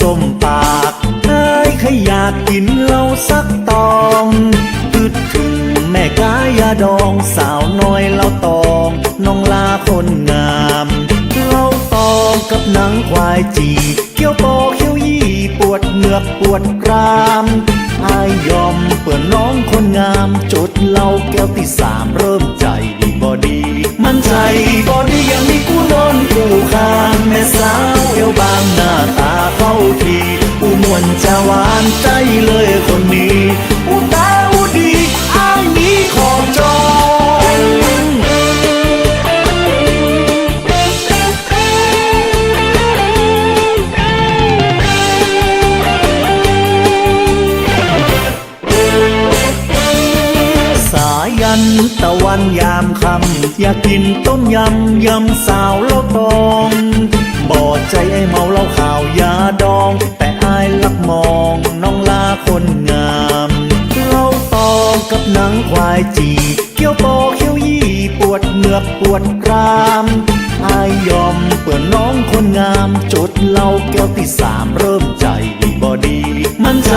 ส้มปากเอ้ยใครอยากกินเหล้าสักตองคิดถึงแม่กายาดองสาวน้อยเหล้าตองน้องลาคนงามเหล้าตองกับหนังควายจีเกี้ยวโตเขี้ยวยี่ปวดเหงือกปวดกรามอายยอมเปิดน้องคนงามจุดเหล้าแก้วที่สามเริ่มใจดีบอดี มันใจ มวนจะหวานใจเลยคนนี้อูตาอูดีอายนี้ขอบจองสายันตะวันยามคำอยากกินต้มยำยำสาวเล้าตอง บอดใจไอ้เมาเหล้าข่าวยาดองายลักมองน้องลาคนงามเล้าตองกับหนังควายจีเกี้ยวโตเขี้ยวยี่ปวดเหงือกปวดกรามอายยอมเปิดน้องคนงามจุดเหล้าแก้วที่สามเริ่มใจดีบอดี มันใจ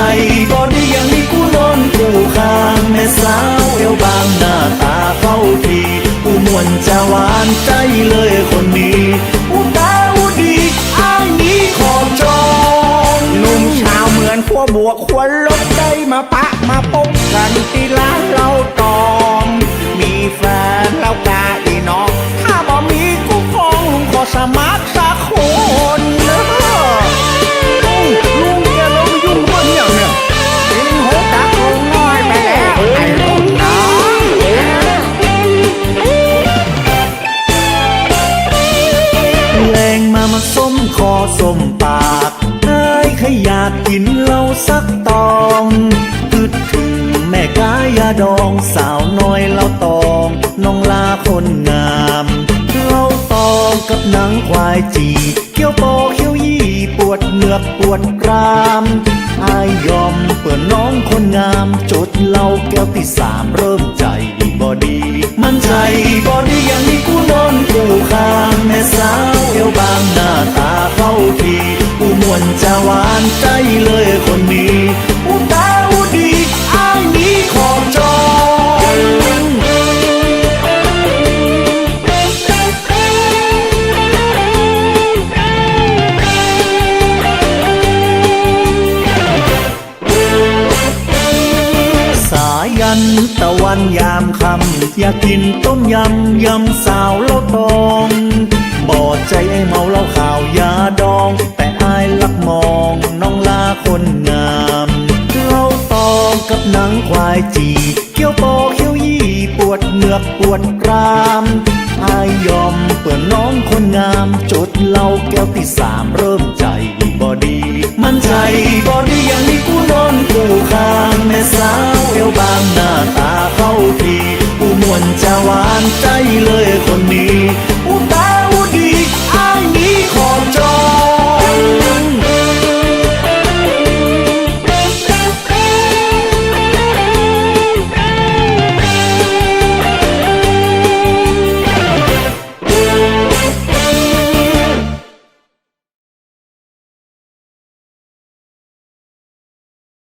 บอดีอย่างนี้กูนอนกูข้างแม่สาวเอวบางหน้าตาเข้าทีอูมวนจะหวานใจเลยคน อนขั้วบวกขั้วลบได้มาปะมาปกกันที่ร้านเราตองมีแฟนแล้วกาอีน้องถ้าบ่มีกูคงขอสมัครสักคนเนอะลุงแกลงยุ่งเรื่องอย่างเนี่ยกินหัวตักลุงน้อยไปแล้วไอ้ลุงน้องแรงมามาส้มคอส้มปาก ใครอยากกินเหล้าสักตองคิดถึงแม่กายาดองสาวน้อยเหล้าตองน้องลาคนงามเหล้าตองกับหนังควายจีเกี้ยวโตเขี้ยวยี่ปวดเหงือกปวดกรามอายยอมเปิดน้องคนงามจดเหล้าแก้วที่สามเริ่มใจดีบอดีมันใจบอดีอย่างนี้กูนอนกูข้างแม่สาวเอวบางหน้าตาเข้าทีอู มวนจะหวานใจเลยคนนี้อูตาอูดีอายนี้ขอบจองสายันตะวันยามคำอยากกินต้มยำยำสาวเล้าตอง บอดใจไอ้เมาเหล้าข่าวย คนงามเหล้าตองกับหนังควายจีเกี้ยวโตเขี้ยวยี่ปวดเหงือกปวดกรามอายยอมเปิดน้องคนงามจุดเหล้าแก้วที่สามเริ่มใจบอดี มันใจบอดีอย่างนี้กูนอนกูข้างแม่สาวเอวบางหน้าตาเข้าทีอูมวนจะหวานใจเลย